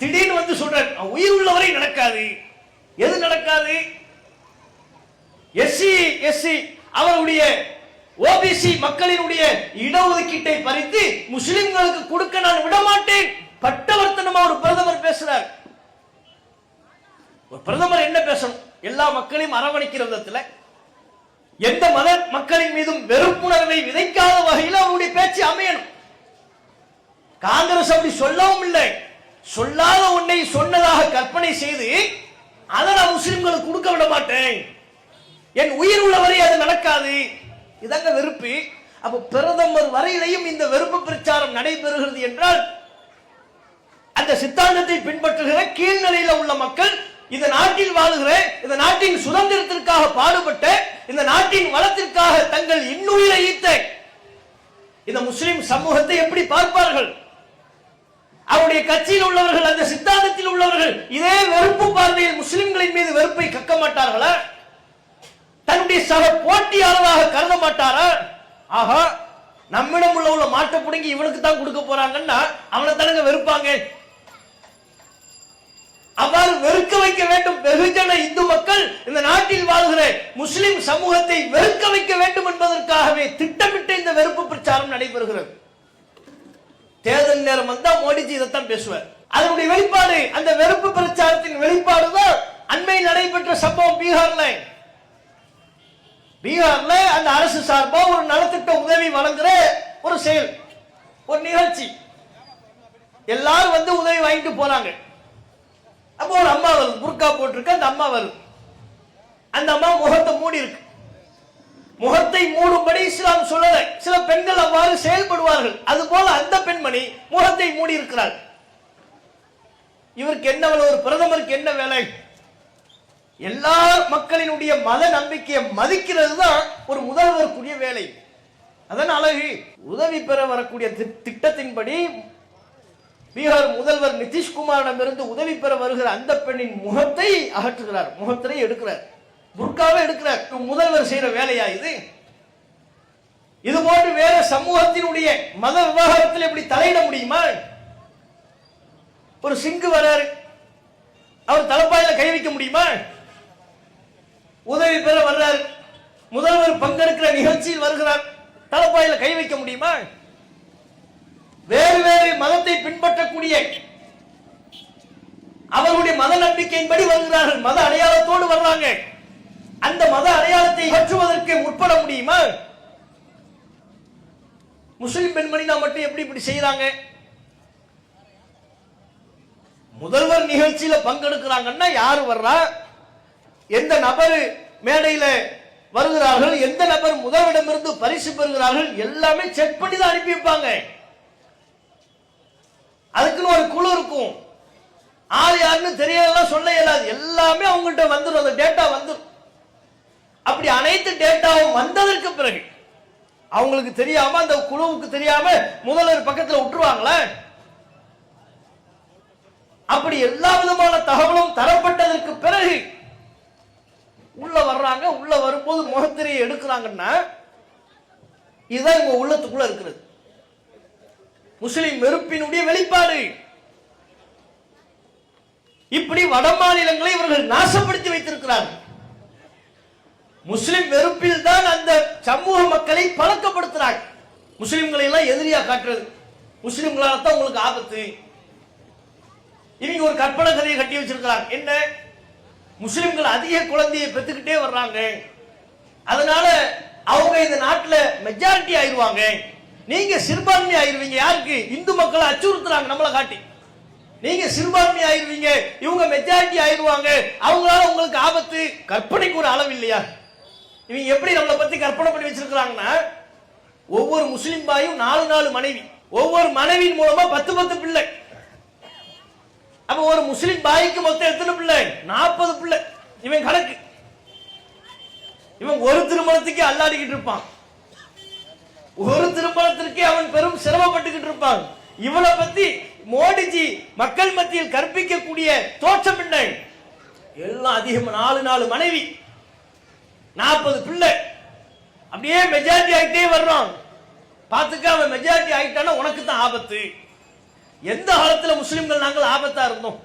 திடீர்னு வந்து சொல்ற உயிர் உள்ளவரை நடக்காது. எது நடக்காது? எஸ்சி எஸ்சி அவருடைய ஓபிசி மக்களினுடைய இடஒதுக்கீட்டை பறித்து முஸ்லிம்களுக்கு கொடுக்க நான் விட மாட்டேன் பட்டவர்த்தனமா ஒரு பிரதமர் பேசுறார். ஒரு பிரதமர் என்ன பேசணும்? எல்லா மக்களையும் அரவணைக்கிற விதத்துல எந்த மத மக்களின் மீதும் வெறுப்புணர்வை விதைக்காத வகையில் அவருடைய பேச்சு அமையணும். காங்கிரஸ் அப்படி சொல்லவும் இல்லை. சொல்லாத ஒன்றை சொன்னதாக கற்பனை செய்து அதை நான் முஸ்லிம்களுக்கு கொடுக்க விட மாட்டேன். என் உயிர் உள்ளவரை அது நடக்காது. இதாங்க வெறுப்பு. அப்ப பிரதமர் வரையிலையும் இந்த வெறுப்பு பிரச்சாரம் நடைபெறுகிறது என்றால் அந்த சித்தாந்தத்தை பின்பற்றுகிற கீழ்நிலையில உள்ள மக்கள் இந்த நாட்டில் வாழுகிற இந்த நாட்டின் சுதந்திரத்திற்காக பாடுபட்ட இந்த நாட்டின் வளத்திற்காக தங்கள் இன்னுயிரை ஈத்த இந்த முஸ்லிம் சமூகத்தை எப்படி பார்ப்பார்கள்? அவருடைய கட்சியில் உள்ளவர்கள் அந்த சித்தாந்தத்தில் உள்ளவர்கள் இதே வெறுப்பு பார்வையில் முஸ்லிம்களின் மீது வெறுப்பை கக்க மாட்டார்களா? தன்னுடைய சக போட்டியாளராக கருத மாட்டாரா? ஆகா நம்மிடம் உள்ள உள்ள மாட்டை பிடுங்கி இவனுக்கு தான் கொடுக்க போறாங்கன்னா அவனை தானங்க வெறுப்பாங்க? அவ்வாறு வெறுக்க வைக்க வேண்டும் வெகுஜன இந்து மக்கள் இந்த நாட்டில் வாழ்கிற முஸ்லிம் சமூகத்தை வெறுக்க வைக்க வேண்டும் என்பதற்காகவே திட்டமிட்ட இந்த வெறுப்பு பிரச்சாரம் நடைபெறுகிறது. தேர்தல் நேரம் வந்தா மோடிஜி இதைத்தான் பேசுவார். அதனுடைய வெளிப்பாடு அந்த வெறுப்பு பிரச்சாரத்தின் வெளிப்பாடு தான் அண்மையில் நடைபெற்ற சம்பவம் பீகார்ல. பீகார்ல அந்த அரசு சார்பா ஒரு நலத்திட்ட உதவி வழங்குற ஒரு செயல் ஒரு நிகழ்ச்சி. எல்லாரும் வந்து உதவி வாங்கிட்டு போறாங்க. அப்போ ஒரு அம்மா வருது புர்கா போட்டிருக்கு அந்த அம்மா வருது. அந்த அம்மா முகத்தை மூடி இருக்கு முகத்தை மூடும்படி இஸ்லாம் சொல்லலை. சில பெண்கள் அவ்வாறு செயல்படுவார்கள். அது போல அந்த பெண்மணி முகத்தை மூடி இருக்கிறார் இவருக்கு என்ன வேலை? ஒரு பிரதமருக்கு என்ன வேலை? எல்லா மக்களினுடைய மத நம்பிக்கையை மதிக்கிறது தான் ஒரு முதல்வருக்குரிய வேலை. அதன் அழகு உதவி பெற வரக்கூடிய தி- திட்டத்தின்படி பீகார் முதல்வர் நிதிஷ்குமாரிடமிருந்து உதவி பெற வருகிற அந்த பெண்ணின் முகத்தை அகற்றுகிறார். முகத்திரை எடுக்கிறார். புர்காவே எடுக்கிற முதல்வர் செய்யற வேலையா இது? இது போன்று வேற சமூகத்தினுடைய மத விவகாரத்தில் எப்படி தலையிட முடியுமா? ஒரு சிங்கு வராரு. அவர் தலைப்பாயில கை வைக்க முடியுமா? உதவி பெற வர்றாரு. முதல்வர் பங்கெடுக்கிற நிகழ்ச்சியில் வருகிறார். தலைப்பாயில கை வைக்க முடியுமா? வேறு வேறு மதத்தை பின்பற்றக்கூடிய அவருடைய மத நம்பிக்கையின்படி வருகிறார்கள். மத அடையாளத்தோடு வர்றாங்க. அந்த மத அடையாளத்தை அகற்றுவதற்கு முற்பட முடியுமா? முஸ்லிம் பெண்மணி நான் மட்டும் எப்படி இப்படி செய்யறாங்க முதல்வர் நிகழ்ச்சியில பங்கெடுக்கிறாங்கன்னா யாரு வர்றா? எந்த நபர் மேடையில வருகிறார்கள்? எந்த நபர் முதல்வரிடமிருந்து பரிசு பெறுகிறார்கள்? எல்லாமே செக் பண்ணி தான் அனுப்பி வைப்பாங்க. அதுக்குன்னு ஒரு குழு இருக்கும். ஆள் யாருன்னு தெரியலாம் சொல்ல இயலாது. எல்லாமே அவங்கள்ட்ட வந்துடும் அந்த டேட்டா வந்துடும் அப்படி அனைத்து டேட்டாவும் வந்ததற்கு பிறகு அவங்களுக்கு தெரியாம அந்த குழுவுக்கு தெரியாம முதல்வர் பக்கத்துல விட்டுருவாங்களே? அப்படி எல்லா விதமான தகவலும் தரப்பட்டதற்கு பிறகு உள்ள வர்றாங்க உள்ள வரும்போது முகத்திரையை எடுக்கிறாங்கன்னா இதுதான் உங்க உள்ளத்துக்குள்ள இருக்கிறது. முஸ்லிம் வெறுப்பினுடைய வெளிப்பாடு. இப்படி வட மாநிலங்களை இவர்கள் நாசப்படுத்தி வைத்திருக்கிறார்கள். முஸ்லிம் வெறுப்பில் தான் அந்த சமூக மக்களை பழக்கப்படுத்துறாங்க. முஸ்லிம்களை எல்லாம் எதிரியா காட்டுறது. முஸ்லிம்களால தான் உங்களுக்கு ஆபத்து. இவங்க ஒரு கற்பனை கதையை கட்டி வச்சிருக்கிறாங்க. என்ன? முஸ்லிம்கள் அதிக குழந்தையை பெற்றுக்கிட்டே வர்றாங்க. அதனால அவங்க இந்த நாட்டில் மெஜாரிட்டி ஆயிடுவாங்க நீங்க சிறுபான்மை ஆயிருவீங்க. யாருக்கு? இந்து மக்களை அச்சுறுத்துறாங்க நம்மளை காட்டி. நீங்க சிறுபான்மை ஆயிருவீங்க. இவங்க மெஜாரிட்டி ஆயிருவாங்க. அவங்களால உங்களுக்கு ஆபத்து. கற்பனைக்கு ஒரு அளவு இல்லையா? இவங்க எப்படி நம்மளை பத்தி கற்பனை பண்ணி வச்சிருக்கிறாங்கன்னா ஒவ்வொரு முஸ்லிம் பாயும் நாலு நாலு மனைவி. ஒவ்வொரு மனைவியின் மூலமா பத்து பத்து பிள்ளை. அப்ப ஒரு முஸ்லிம் பாய்க்கு மொத்தம் எத்தனை பிள்ளை? நாற்பது பிள்ளை. இவன் கணக்கு. இவன் ஒரு திருமணத்துக்கே அல்லாடிக்கிட்டு இருப்பான். ஒரு திருமணத்திற்கே அவன் பெரும் சிரமப்பட்டுக்கிட்டு இருப்பான். இவளை பத்தி மோடிஜி மக்கள் மத்தியில் கற்பிக்கக்கூடிய தோற்றம் என்ன? எல்லாம் அதிகம் நாலு நாலு மனைவி. நாற்பது பிள்ளை. அப்படியே மெஜாரிட்டி ஆகிட்டே வர்றோம் பார்த்துக்க அவன் மெஜாரிட்டி ஆகிட்டானா உனக்கு தான் ஆபத்து. எந்த காலத்தில் முஸ்லிம்கள் நாங்கள் ஆபத்தா இருந்தோம்?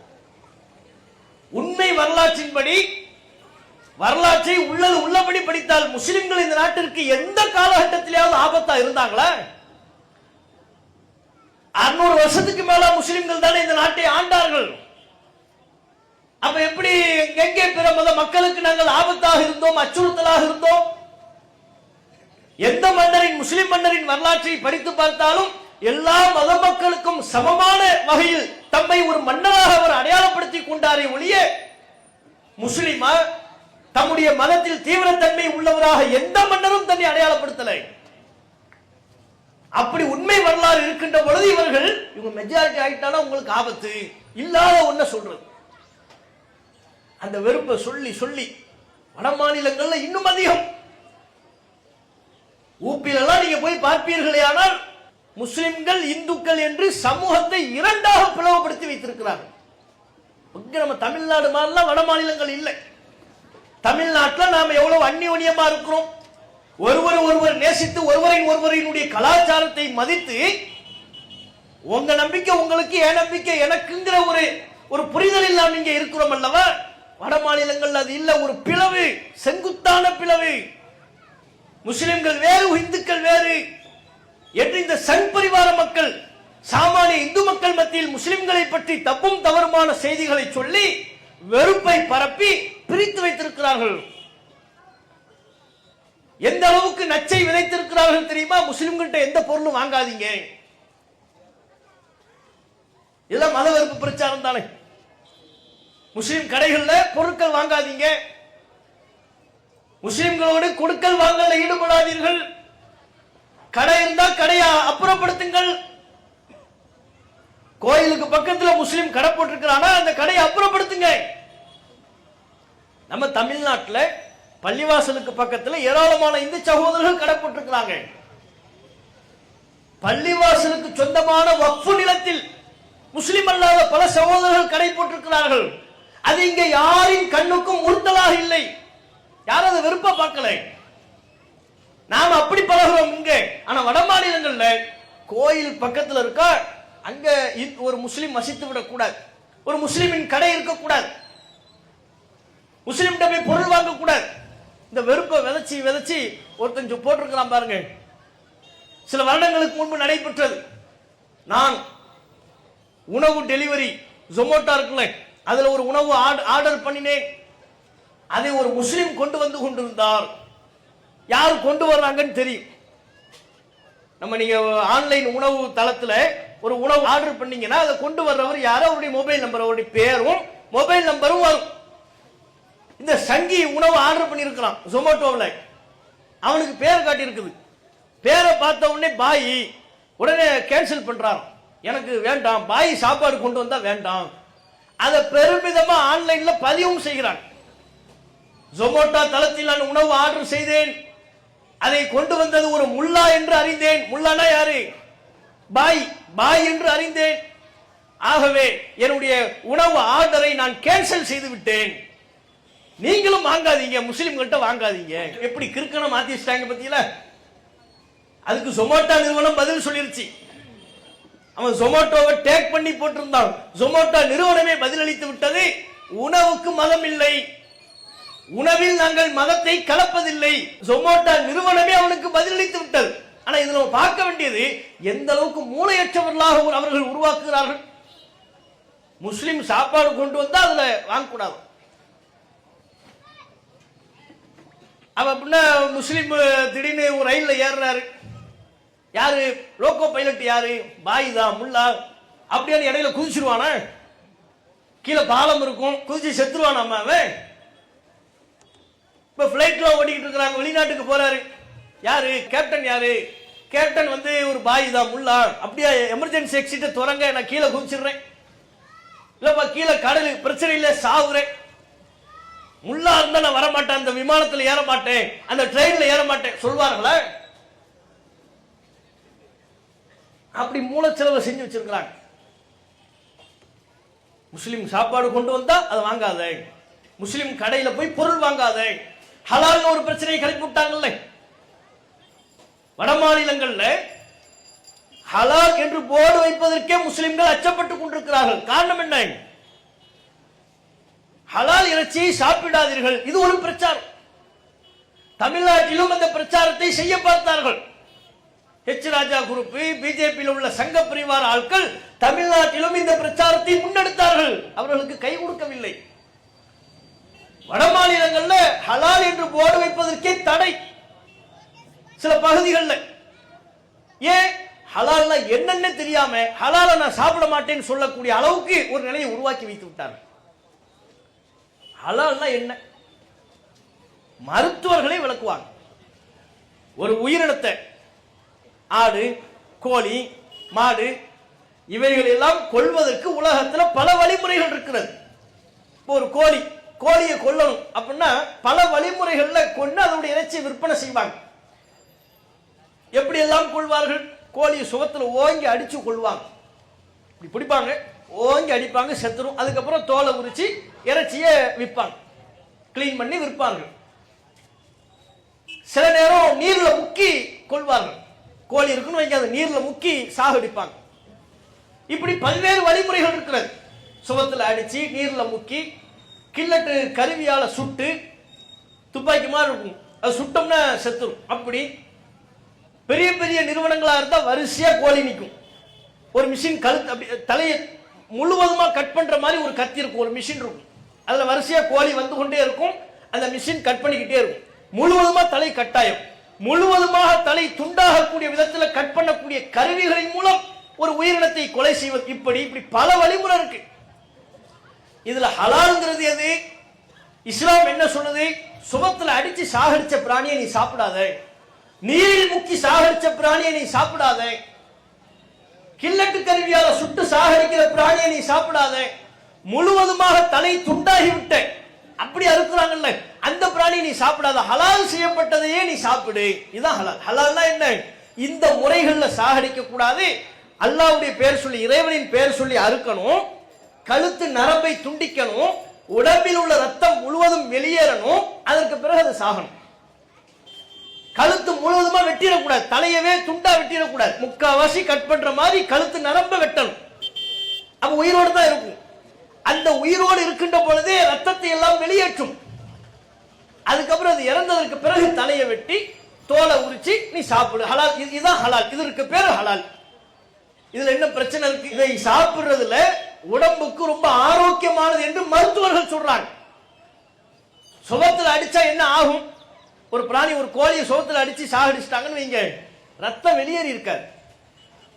உண்மை வரலாற்றின்படி வரலாற்றை உள்ளது உள்ளபடி படித்தால் முஸ்லிம்கள் இந்த நாட்டிற்கு எந்த காலகட்டத்திலேயாவது ஆபத்தா இருந்தாங்களா? அறுநூறு வருஷத்துக்கு மேல முஸ்லிம்கள் தானே இந்த நாட்டை ஆண்டார்கள். அப்ப எப்படி எங்கே பிற மத மக்களுக்கு நாங்கள் ஆபத்தாக இருந்தோம் அச்சுறுத்தலாக இருந்தோம்? எந்த மன்னரின் முஸ்லிம் மன்னரின் வரலாற்றை படித்து பார்த்தாலும் எல்லா மத மக்களுக்கும் சமமான வகையில் தம்மை ஒரு மன்னராக அவர் அடையாளப்படுத்தி கொண்டாரே ஒழிய முஸ்லிமா தம்முடைய மதத்தில் தீவிரத்தன்மை உள்ளவராக எந்த மன்னரும் தன்னை அடையாளப்படுத்தலை. அப்படி உண்மை வரலாறு இருக்கின்ற பொழுது இவர்கள் இவங்க மெஜாரிட்டி ஆகிட்டாலும் உங்களுக்கு ஆபத்து. இல்லாத ஒன்ன சொல்றது. அந்த வெறுப்பை சொல்லி சொல்லி வட மாநிலங்கள்ல இன்னும் அதிகம். ஊப்பிலெல்லாம் நீங்க போய் பார்ப்பீர்களே ஆனால் முஸ்லிம்கள் இந்துக்கள் என்று சமூகத்தை இரண்டாக பிளவுபடுத்தி வைத்திருக்கிறார்கள். இங்க நம்ம தமிழ்நாடு மாதிரிலாம் வட மாநிலங்கள் இல்லை. தமிழ்நாட்டில் நாம் எவ்வளவு அந்நியோன்யமா இருக்கிறோம். ஒருவர் ஒருவர் நேசித்து ஒருவரின் ஒருவரினுடைய கலாச்சாரத்தை மதித்து உங்க நம்பிக்கை உங்களுக்கு என் நம்பிக்கை எனக்குங்கிற ஒரு ஒரு புரிதலில் நாம் இங்க இருக்கிறோம் அல்லவா? வட மாநிலங்கள் அது இல்ல ஒரு பிளவு செங்குத்தான பிளவு. முஸ்லிம்கள் வேறு இந்துக்கள் வேறு. என்று இந்த சங் பரிவார மக்கள் சாமானிய இந்து மக்கள் மத்தியில் முஸ்லிம்களை பற்றி தப்பும் தவறுமான செய்திகளை சொல்லி வெறுப்பை பரப்பி பிரித்து வைத்திருக்கிறார்கள். எந்த அளவுக்கு நச்சை விதைத்திருக்கிறார்கள் தெரியுமா? முஸ்லிம்கிட்ட எந்த பொருளும் வாங்காதீங்க. இதெல்லாம் மத வெறுப்பு பிரச்சாரம் தானே. முஸ்லீம் கடைகளில் பொருட்கள் வாங்காதீங்க. முஸ்லிம்களோடு கொடுக்கல் வாங்கல ஈடுபடாதீர்கள். கடை இருந்தா கடையை அப்புறப்படுத்துங்கள். கோயிலுக்கு பக்கத்தில் முஸ்லீம் கடை போட்டிருக்கிறானா அந்த கடையை அப்புறப்படுத்துங்க. நம்ம தமிழ்நாட்டில் பள்ளிவாசலுக்கு பக்கத்தில் ஏராளமான இந்து சகோதரர்கள் கடை போட்டிருக்கிறாங்க. பள்ளிவாசலுக்கு சொந்தமான வக்ஃபு நிலத்தில் முஸ்லிம் அல்லாத பல சகோதரர்கள் கடை போட்டிருக்கிறார்கள். அது இங்க யாரின் கண்ணுக்கும் உறுத்தலாக இல்லை. யாரும் அதை விருப்ப பார்க்கல. நாம் அப்படி பழகுறோம் இங்க. ஆனா வட மாநிலங்கள்ல கோயில் பக்கத்துல இருக்கா அங்க இ- ஒரு முஸ்லீம் வசித்து விடக்கூடாது. ஒரு முஸ்லீமின் கடை இருக்கக்கூடாது. முஸ்லீம்கிட்ட போய் பொருள் வாங்கக்கூடாது. இந்த வெறுப்பை விதைச்சி விதைச்சி ஒருத்தஞ்சு போட்டிருக்கிறான் பாருங்க. சில வருடங்களுக்கு முன்பு நடைபெற்றது. நான் உணவு டெலிவரி ஜொமோட்டோ இருக்குல்ல அதில் ஒரு உணவு ஆர்டர் பண்ணினேன். அதை ஒரு முஸ்லீம் கொண்டு வந்து கொண்டிருந்தார். யார் கொண்டு வர்றாங்கன்னு தெரியும். நம்ம நீங்க ஆன்லைன் உணவு தளத்தில் ஒரு உணவு ஆர்டர் பண்ணீங்கன்னா அதை கொண்டு வர்றவர் யாரோ அவருடைய மொபைல் நம்பர் அவருடைய பேரும் மொபைல் நம்பரும் வரும். இந்த சங்கி உணவு ஆர்டர் பண்ணியிருக்கிறான் ஜொமேட்டோவில் அவனுக்கு பேர் காட்டியிருக்குது. பேரை பார்த்த உடனே பாய் உடனே கேன்சல் பண்ணுறான் எனக்கு வேண்டாம் பாய் சாப்பாடு கொண்டு வந்தா வேண்டாம். அதை பெருமிதமா ஆன்லைன்ல பதிவும் செய்கிறான். ஜொமோட்டோ தளத்தில் நான் உணவு ஆர்டர் செய்தேன். அதை கொண்டு வந்தது ஒரு முல்லா என்று அறிந்தேன். முல்லானா யாரு? பாய். பாய் என்று அறிந்தேன். ஆகவே என்னுடைய உணவு ஆர்டரை நான் கேன்சல் செய்து விட்டேன் நீங்களும் வாங்காதீங்க. முஸ்லிம்கள்ட்ட வாங்காதீங்க. எப்படி கிறுக்கனை மாத்தி பத்தியில அதுக்கு சொமோட்டா நிறுவனம் பதில் சொல்லிருச்சு. அவன் ஜொமோட்டோவை டேக் பண்ணி போட்டிருந்தான். ஜொமோட்டோ நிறுவனமே பதிலளித்து விட்டது. உணவுக்கு மதம் இல்லை. உணவில் நாங்கள் மதத்தை கலப்பதில்லை. ஜொமோட்டோ நிறுவனமே அவனுக்கு பதிலளித்து விட்டது. ஆனா இதுல பார்க்க வேண்டியது எந்த அளவுக்கு மூளையற்றவர்களாக ஒரு- அவர்கள் உருவாக்குகிறார்கள். முஸ்லிம் சாப்பாடு கொண்டு வந்தா அதுல வாங்கக்கூடாது. அவ அப்படின்னா முஸ்லீம் திடீர்னு ஒரு ரயில்ல ஏறுறாரு. யாரு? லோக்கோ பைலட் யாரு? பாய் முல்லா. அப்படியே இடையில குதிச்சிருவானா? கீழே பாலம் இருக்கும். குதிச்சு செத்துருவானாமா அவன்? இப்ப பிளைட்ல ஓடிக்கிட்டு இருக்கிறாங்க. வெளிநாட்டுக்கு போறாரு. யாரு? கேப்டன் யாரு? கேப்டன் வந்து ஒரு பாய் தான் முல்லா. அப்படியே எமர்ஜென்சி எக்ஸிட்ட துறங்க. நான் கீழே குதிச்சிடுறேன். இல்லப்பா கீழே கடல். பிரச்சனை இல்லை சாவுறேன். முல்லா இருந்தா நான் வரமாட்டேன். அந்த விமானத்தில் ஏற மாட்டேன் அந்த ட்ரெயின்ல ஏற மாட்டேன் சொல்வார்களா? அப்படி மூலச்செலவை செஞ்சு வச்சிருக்கிறாங்க. முஸ்லீம் சாப்பாடு கொண்டு வந்தா அதை வாங்காத. முஸ்லீம் கடையில போய் பொருள் வாங்காத. ஹலால் ஒரு பிரச்சனையை கிளப்பி விட்டாங்கல்ல. வட மாநிலங்கள்ல ஹலால் என்று போர்டு வைப்பதற்கே முஸ்லிம்கள் அச்சப்பட்டுக் கொண்டிருக்கிறார்கள். காரணம் என்ன? ஹலால் இறைச்சியை சாப்பிடாதீர்கள். இது ஒரு பிரச்சாரம். தமிழ்நாட்டிலும் அந்த பிரச்சாரத்தை செய்ய பார்த்தார்கள். ஹெச் ராஜா குரூப் பிஜேபியில் உள்ள சங்க பிரிவார் ஆட்கள் தமிழ்நாட்டிலும் இந்த பிரச்சாரத்தை முன்னெடுத்தார்கள். அவர்களுக்கு கை கொடுக்கவில்லை. வட மாநிலங்கள்ல ஹலால் என்று போர்டு வைப்பதற்கே தடை. சில பகுதிகளில். ஏன்? ஹலால்னா என்னன்னு தெரியாம ஹலால நான் சாப்பிட மாட்டேன்னு சொல்லக்கூடிய அளவுக்கு ஒரு நிலையை உருவாக்கி வைத்து விட்டார்கள். ஹலால்னா என்ன? மருத்துவர்களை விளக்குவாங்க. ஒரு உயிரினத்தை ஆடு கோழி மாடு இவைகள் எல்லாம் கொள்வதற்கு உலகத்துல பல வழிமுறைகள் இருக்கிறது. இப்போ ஒரு கோழி கோழியை கொல்லணும் அப்படின்னா பல வழிமுறைகள்ல கொண்டு அதனுடைய இறைச்சியை விற்பனை செய்வாங்க. எப்படி எல்லாம் கொள்வார்கள்? கோழியை சுகத்துல ஓங்கி அடிச்சு கொள்வாங்க. இப்படி பிடிப்பாங்க ஓங்கி அடிப்பாங்க செத்துரும். அதுக்கப்புறம் தோலை உரிச்சு இறைச்சியை விற்பாங்க. க்ளீன் பண்ணி விற்பாங்க. சில நேரம் நீர்ல முக்கி கொள்வார்கள் கோழி இருக்குன்னு வைங்க அதை நீர்ல முக்கி சாகடிப்பாங்க இப்படி பல்வேறு வழிமுறைகள் இருக்கிறது. சுபத்தில் அடிச்சு நீர்ல முக்கி கில்லட்டு கருவியால சுட்டு துப்பாக்கி மாதிரி இருக்கும். அது சுட்டோம்னா செத்துரும். அப்படி பெரிய பெரிய நிறுவனங்களா இருந்தால் வரிசையா கோழி நிற்கும் ஒரு மிஷின் கழுத்து அப்படி தலையை முழுவதுமா கட் பண்ற மாதிரி ஒரு கத்தி இருக்கும். ஒரு மிஷின் இருக்கும். அதுல வரிசையா கோழி வந்து கொண்டே இருக்கும். அந்த மிஷின் கட் பண்ணிக்கிட்டே இருக்கும். முழுவதுமா தலை கட்டாயம். முழுவதுமாக தலை துண்டாகக்கூடிய விதத்தில் கட் பண்ணக்கூடிய கருவிகளின் மூலம் ஒரு உயிரினத்தை கொலை செய்வது. இப்படி இப்படி பல வழிமுறை இருக்கு. இதுல ஹலால்ங்கிறது எது? இஸ்லாம் என்ன சொல்லுது சுமத்தில் அடிச்சு சாகடிச்ச பிராணியை நீ சாப்பிடாத. நீரில் முக்கி சாகடிச்ச பிராணியை நீ சாப்பிடாத. கில்லட்டு கருவியால சுட்டு சாகடிக்கிற பிராணியை நீ சாப்பிடாத. முழுவதுமாக தலை துண்டாகி விட்ட அப்படி அறுக்குறாங்கல்ல. அந்த பிராணி நீ சாப்பிடாத ஹலால் செய்யப்பட்டதையே நீ சாப்பிடு. இதுதான் ஹலால். ஹலால்னா என்ன? இந்த முறைகள்ல சாகடிக்க கூடாது. அல்லாவுடைய பேர் சொல்லி இறைவனின் பேர் சொல்லி அறுக்கணும். கழுத்து நரம்பை துண்டிக்கணும். உடம்பில் உள்ள ரத்தம் முழுவதும் வெளியேறணும். அதற்கு பிறகு அது சாகணும். கழுத்து முழுவதுமா வெட்டிடக்கூடாது. தலையவே துண்டா வெட்டிடக்கூடாது. முக்காவாசி கட் பண்ற மாதிரி கழுத்து நரம்ப வெட்டணும். அப்ப உயிரோடு தான் இருக்கும். அந்த உயிரோடு இருக்கின்ற பொழுதே ரத்தத்தை எல்லாம் வெளியேற்றும். அதுக்கப்புறம் அது இறந்ததற்கு பிறகு தலையை வெட்டி தோலை உரிச்சு நீ சாப்பிடு. ஹலால் இதுதான் ஹலால். இதற்கு பேர் ஹலால். இதுல என்ன பிரச்சனை இருக்கு? இதை சாப்பிடுறதுல உடம்புக்கு ரொம்ப ஆரோக்கியமானது என்று மருத்துவர்கள் சொல்றாங்க. சுகத்தில் அடிச்சா என்ன ஆகும்? ஒரு பிராணி ஒரு கோழியை சுகத்தில் அடிச்சு சாகடிச்சிட்டாங்கன்னு வைங்க. ரத்தம் வெளியேறி இருக்காது.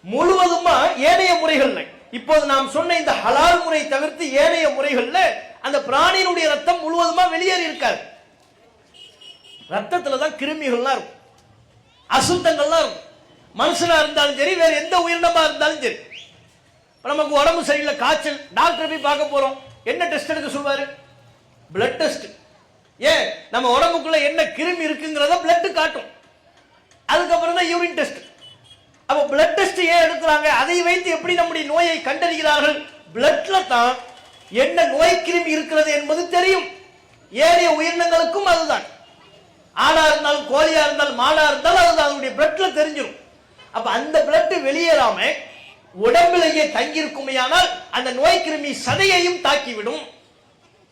முழுவதுமா ஏனைய முறைகள்ல இப்போது நாம் சொன்ன இந்த ஹலால் முறை தவிர்த்து ஏனைய முறைகள்ல அந்த பிராணியினுடைய ரத்தம் முழுவதுமா வெளியேறி இருக்காது. ரத்தத்துல தான் கிருமிகள்லாம் இருக்கும். அசுத்தங்கள்லாம் இருக்கும். மனுஷனா இருந்தாலும் சரி வேற எந்த உயிரினமா இருந்தாலும் சரி. நமக்கு உடம்பு சரியில்லை காய்ச்சல் டாக்டர் போய் பார்க்க போறோம். என்ன டெஸ்ட் எடுக்க சொல்வாரு? பிளட் டெஸ்ட் ஏன்? நம்ம உடம்புக்குள்ள என்ன கிருமி இருக்குங்கிறத பிளட் காட்டும். அதுக்கப்புறம் தான் யூரின் டெஸ்ட் அப்ப பிளட் டெஸ்ட் ஏன் எடுக்கிறாங்க? அதை வைத்து எப்படி நம்முடைய நோயை கண்டறிகிறார்கள்? பிளட்ல தான் என்ன நோய் கிருமி இருக்கிறது என்பது தெரியும். ஏனைய உயிரினங்களுக்கும் அதுதான். ஆடா இருந்தாலும் கோழியா இருந்தாலும் மாடா இருந்தாலும் அது அதனுடைய பிளட்ல தெரிஞ்சிடும் அப்ப அந்த பிளட் வெளியேறாம உடம்பிலேயே தங்கியிருக்குமையானால் அந்த நோய் கிருமி சதையையும் தாக்கிவிடும்.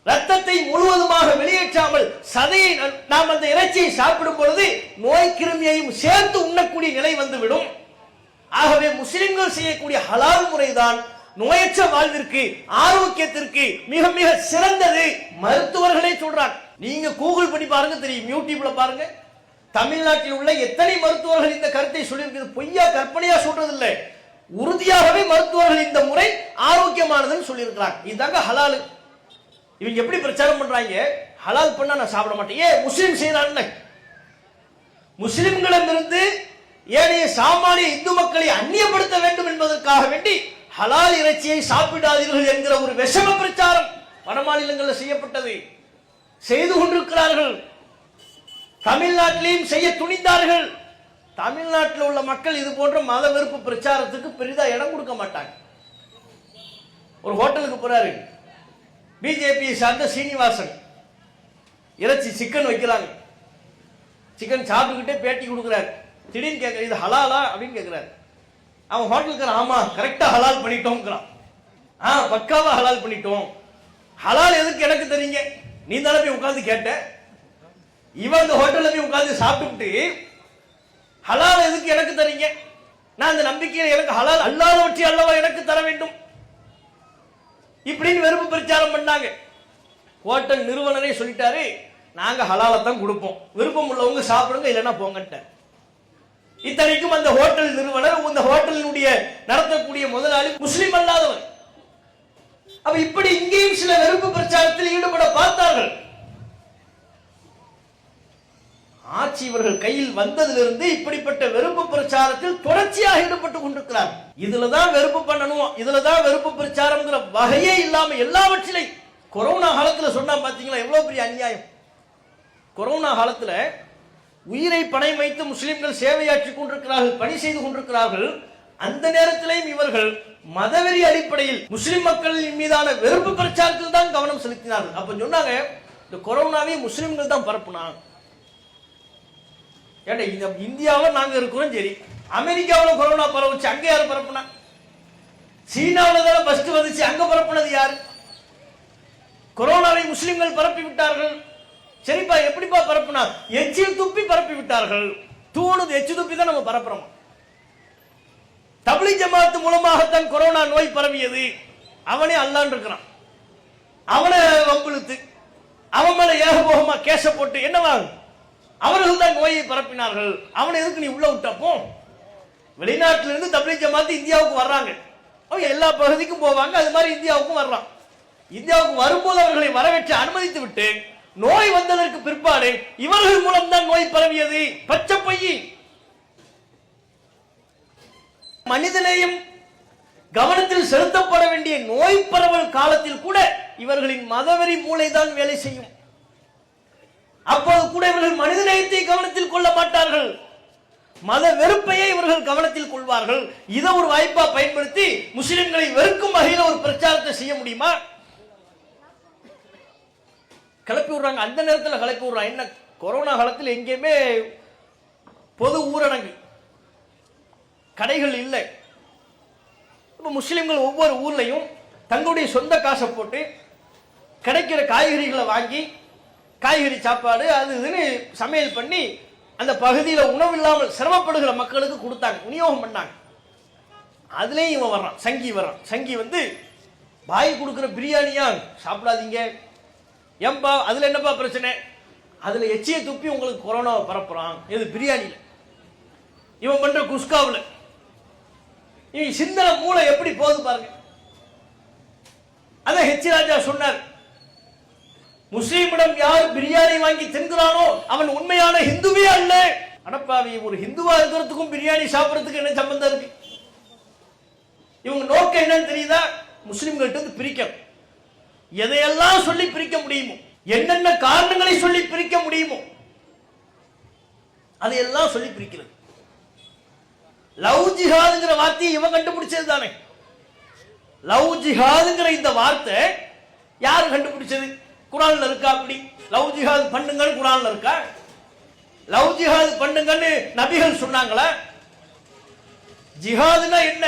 ரத்தத்தை முழுவதுமாக வெளியேற்றாமல் சதையை நாம் அந்த இறைச்சியை சாப்பிடும் பொழுது நோய் கிருமியையும் சேர்த்து உண்ணக்கூடிய நிலை வந்துவிடும். ஆகவே முஸ்லிம்கள் செய்யக்கூடிய ஹலால் முறைதான் நோயற்ற வாழ்விற்கு ஆரோக்கியத்திற்கு மிக மிக சிறந்தது. மருத்துவர்களே சொல்றாங்க. நீங்க கூகுள் பண்ணி பாருங்க தெரியும். யூடியூப்ல பாருங்க. தமிழ்நாட்டில் உள்ள எத்தனை மருத்துவர்கள் இந்த கருத்தை சொல்லியிருக்கிறது பொய்யா கற்பனையா சொல்றது இல்ல உறுதியாகவே மருத்துவர்கள் இந்த முறை ஆரோக்கியமானதுன்னு சொல்லியிருக்கிறாங்க. இதுதாங்க ஹலாலு. இவங்க எப்படி பிரச்சாரம் பண்றாங்க? ஹலால் பண்ணா நான் சாப்பிட மாட்டேன். ஏன் முஸ்லீம் செய்யறான்னு முஸ்லிம்களிடமிருந்து ஏனைய சாமானிய இந்து மக்களை அந்நியப்படுத்த வேண்டும் என்பதற்காக வேண்டி ஹலால் இறைச்சியை சாப்பிடாதீர்கள் என்கிற ஒரு விஷம பிரச்சாரம் வட மாநிலங்களில் செய்யப்பட்டது. செய்து கொண்டிருக்கிறார்கள். தமிழ்நாட்டிலையும் செய்ய துணிந்தார்கள். தமிழ்நாட்டில் உள்ள மக்கள் இது போன்ற மத வெறுப்பு பிரச்சாரத்துக்கு பெரிதா இடம் கொடுக்க மாட்டாங்க. ஒரு ஹோட்டலுக்கு போறாரு. பிஜேபி சார்ந்த சீனிவாசன். இறைச்சி சிக்கன் வைக்கிறாங்க. சிக்கன் சாப்பிட்டுக்கிட்டே பேட்டி கொடுக்குறாரு. திடீர்னு கேட்குற இது ஹலாலா? அப்படின்னு கேட்குறாரு. அவன் ஹோட்டலுக்கு ஆமா கரெக்டா ஹலால் பண்ணிட்டோங்கிறான் ஆ பக்காவா ஹலால் பண்ணிட்டோம். ஹலால் எதுக்கு எனக்கு தெரியுங்க? நீ தானே போய் உட்காந்து கேட்ட. இவன் அந்த ஹோட்டல்ல போய் உட்காந்து சாப்பிட்டுட்டு ஹலால் எதுக்கு எனக்கு தரீங்க நான் அந்த நம்பிக்கையை எனக்கு ஹலால் அல்லாதவற்றை அல்லவா எனக்கு தர வேண்டும்? இப்படின்னு வெறுப்பு பிரச்சாரம் பண்ணாங்க. ஹோட்டல் நிறுவனரே சொல்லிட்டாரு நாங்க ஹலாலை தான் கொடுப்போம். விருப்பம் உள்ளவங்க சாப்பிடுங்க இல்லைன்னா போங்கன்ட்டேன் இத்தனைக்கும் அந்த ஹோட்டல் நிறுவனர் இந்த ஹோட்டலினுடைய நடத்தக்கூடிய முதலாளி முஸ்லிம் அல்லாதவர். அப்ப இப்படி இங்கேயும் சில வெறுப்பு பிரச்சாரத்தில் ஈடுபட பார்த்தார்கள். ஆட்சி இவர்கள் கையில் வந்ததிலிருந்து இப்படிப்பட்ட வெறுப்பு பிரச்சாரத்தில் தொடர்ச்சியாக ஈடுபட்டு கொண்டிருக்கிறார் இதுலதான் வெறுப்பு பண்ணணும் இதுலதான் வெறுப்பு பிரச்சாரம்ங்கிற வகையே இல்லாம எல்லாவற்றிலையும் கொரோனா காலத்துல சொன்னா பாத்தீங்களா எவ்வளவு பெரிய அநியாயம். கொரோனா காலத்துல உயிரை பணயம் வைத்து முஸ்லிம்கள் சேவையாற்றி கொண்டிருக்கிறார்கள் பணி செய்து கொண்டிருக்கிறார்கள் அந்த நேரத்திலேயும் இவர்கள் மதவெறி அடிப்படையில் முஸ்லிம் மக்களின் மீதான வெறுப்பு பிரச்சாரத்தில் தான் கவனம் செலுத்தினார்கள். அப்ப சொன்னாங்க இந்த கொரோனாவை முஸ்லிம்கள் தான் பரப்புனாங்க. ஏண்டா இந்த இந்தியாவில் நாங்க இருக்கிறோம் சரி. அமெரிக்காவில் கொரோனா பரவுச்சு அங்கே யார் பரப்புனா? சீனாவில் தானே ஃபஸ்ட்டு வந்துச்சு அங்க பரப்புனது யார்? கொரோனாவை முஸ்லிம்கள் பரப்பி விட்டார்கள் சரிப்பா எப்படிப்பா பரப்புனா எச்சில் துப்பி பரப்பி விட்டார்கள். தூணுது எச்சு துப்பி தான் நம்ம பரப்புறோம். தபிலி ஜமாத்து மூலமாகத்தான் கொரோனா நோய் பரவியது. அவனே அல்லான் இருக்கிறான். அவனை வம்பிழுத்து அவன் மேல ஏகபோகமா கேச போட்டு என்னவா? அவர்கள் தான் நோயை பரப்பினார்கள். அவனை எதுக்கு நீ உள்ள விட்டப்போ வெளிநாட்டில இருந்து தபிலி ஜமாத்து இந்தியாவுக்கு வர்றாங்க. அவங்க எல்லா பகுதிக்கும் போவாங்க. அது மாதிரி இந்தியாவுக்கும் வர்றான். இந்தியாவுக்கு வரும்போது அவர்களை வரவேற்று அனுமதித்து விட்டு நோய் வந்ததற்கு பிற்பாடு இவர்கள் மூலம் தான் நோய் பரவியது. பச்சை பையி. மனிதநேயம் கவனத்தில் செலுத்தப்பட வேண்டிய நோய் பரவல் காலத்தில் கூட இவர்களின் மதவெறி மூளைதான் வேலை செய்யும். அப்போது கூட இவர்கள் மனிதநேயத்தை கவனத்தில் கொள்ள மாட்டார்கள். மத வெறுப்பையே இவர்கள் கவனத்தில் கொள்வார்கள். இதை ஒரு வாய்ப்பா பயன்படுத்தி முஸ்லிம்களை வெறுக்கும் வகையில் ஒரு பிரச்சாரத்தை செய்ய முடியுமா? கிளப்பி விடுறாங்க அந்த நேரத்தில் கிளப்பி விடுறாங்க என்ன கொரோனா காலத்தில் எங்கேயுமே பொது ஊரடங்கு கடைகள் இல்லை. இப்போ முஸ்லீம்கள் ஒவ்வொரு ஊர்லையும் தங்களுடைய சொந்த காசை போட்டு கிடைக்கிற காய்கறிகளை வாங்கி காய்கறி சாப்பாடு அது இதுன்னு சமையல் பண்ணி அந்த பகுதியில் உணவு இல்லாமல் சிரமப்படுகிற மக்களுக்கு கொடுத்தாங்க. விநியோகம் பண்ணாங்க. அதுலேயும் இவன் வர்றான். சங்கி வர்றான். சங்கி வந்து பாய் கொடுக்குற பிரியாணியா சாப்பிடாதீங்க. ஏன்பா அதில் என்னப்பா பிரச்சனை? அதில் எச்சியை துப்பி உங்களுக்கு கொரோனாவை பரப்புறான். இது பிரியாணியில்? இவன் பண்ணுற குஸ்காவில். இவன் சிந்தனை மூளை எப்படி போகுது பாருங்க. அதான் ஹெச் ராஜா சொன்னார். முஸ்லீமிடம் யார் பிரியாணி வாங்கி தின்கிறானோ அவன் உண்மையான ஹிந்துவே அல்ல. அடப்பாவி ஒரு ஹிந்துவா இருக்கிறதுக்கும் பிரியாணி சாப்பிட்றதுக்கு என்ன சம்பந்தம் இருக்கு? இவங்க நோக்கம் என்னன்னு தெரியுதா? முஸ்லீம்கள்ட்ட பிரிக்கணும். எதையெல்லாம் சொல்லி பிரிக்க முடியுமோ என்னென்ன காரணங்களை சொல்லி பிரிக்க முடியுமோ அதையெல்லாம் சொல்லி பிரிக்கிறது. லவ் ஜிஹாதுங்கிற வார்த்தையை இவன் கண்டுபிடிச்சது தானே? லவ் ஜிஹாதுங்கிற இந்த வார்த்தை யார் கண்டுபிடிச்சது? குரான்ல இருக்கா அப்படி? லவ் ஜிஹாத் பண்ணுங்கன்னு குரான்ல இருக்கா? லவ் ஜிஹாத் பண்ணுங்கன்னு நபிகள் சொன்னாங்களா? ஜிஹாதுனா என்ன?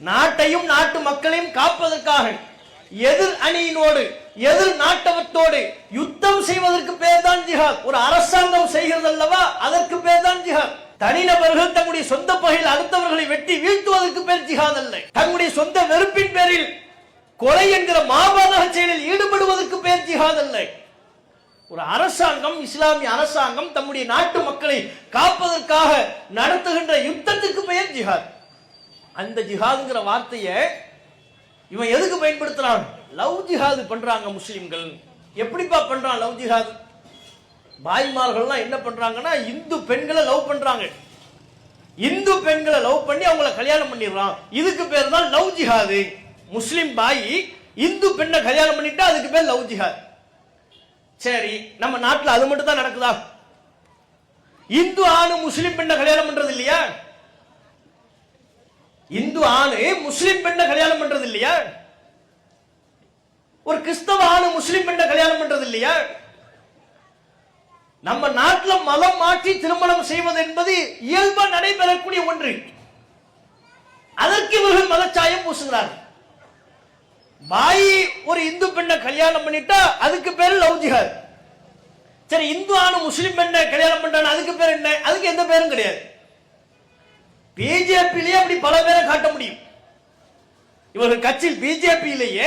நாட்டையும் நாட்டு மக்களையும் காப்பதற்காக. எதிர் அணியினோடு எதிர் நாட்டவத்தோடு யுத்தம் செய்வதற்கு பேர் தான் ஜிஹாத். ஒரு அரசாங்கம் செய்கிறது அல்லவா அதற்கு பேர் தான் ஜிஹாத். தனிநபர்கள் தங்களுடைய சொந்த பகையில் அடுத்தவர்களை வெட்டி வீழ்த்துவதற்கு பேர் ஜிஹாத் அல்ல. தங்களுடைய சொந்த வெறுப்பின் பேரில் கொலை என்கிற மாபாதக செயலில் ஈடுபடுவதற்கு பேர் ஜிஹாத் அல்ல. ஒரு அரசாங்கம் இஸ்லாமிய அரசாங்கம் தம்முடைய நாட்டு மக்களை காப்பதற்காக நடத்துகின்ற யுத்தத்துக்கு பெயர் ஜிஹாத். அந்த ஜிஹாதுங்கிற வார்த்தையை இவன் எதுக்கு பயன்படுத்துறான்? லவ் ஜிஹாது பண்றாங்க முஸ்லீம்கள். எப்படிப்பா பண்றான் லவ் ஜிஹாது? பாய்மார்கள்லாம் என்ன பண்றாங்கன்னா இந்து பெண்களை லவ் பண்றாங்க. இந்து பெண்களை லவ் பண்ணி அவங்கள கல்யாணம் பண்ணிடுறான். இதுக்கு பேர் தான் லவ் ஜிஹாது. முஸ்லீம் பாய் இந்து பெண்ணை கல்யாணம் பண்ணிட்டா அதுக்கு பேர் லவ் ஜிஹாத். சரி நம்ம நாட்டில் அது மட்டும் தான் நடக்குதா? இந்து ஆணு முஸ்லீம் பெண்ணை கல்யாணம் பண்றது இல்லையா? இந்து ஆணு முஸ்லிம் பெண்ணை கல்யாணம் பண்றது இல்லையா ஒரு கிறிஸ்தவ ஆணு முஸ்லிம் பெண்ணை கல்யாணம் பண்றது இல்லையா நம்ம நாட்டில் மதம் மாற்றி திருமணம் செய்வது என்பது இயல்பா நடைபெறக்கூடிய ஒன்று. அதற்கு இவர்கள் மதச்சாயம் பூசுகிறார்கள். பாய் ஒரு இந்து பெண்ணை கல்யாணம் பண்ணிட்டா அதுக்கு பேரு லவ் ஜிஹாத் சரி இந்து ஆணு முஸ்லிம் பெண்ணை கல்யாணம் பண்றாங்க அதுக்கு பேர் என்ன? அதுக்கு எந்த பேரும் கிடையாது. பிஜேபியிலேயே அப்படி பல பேரை காட்ட முடியும். இவர்கள் கட்சியில் பிஜேபியிலேயே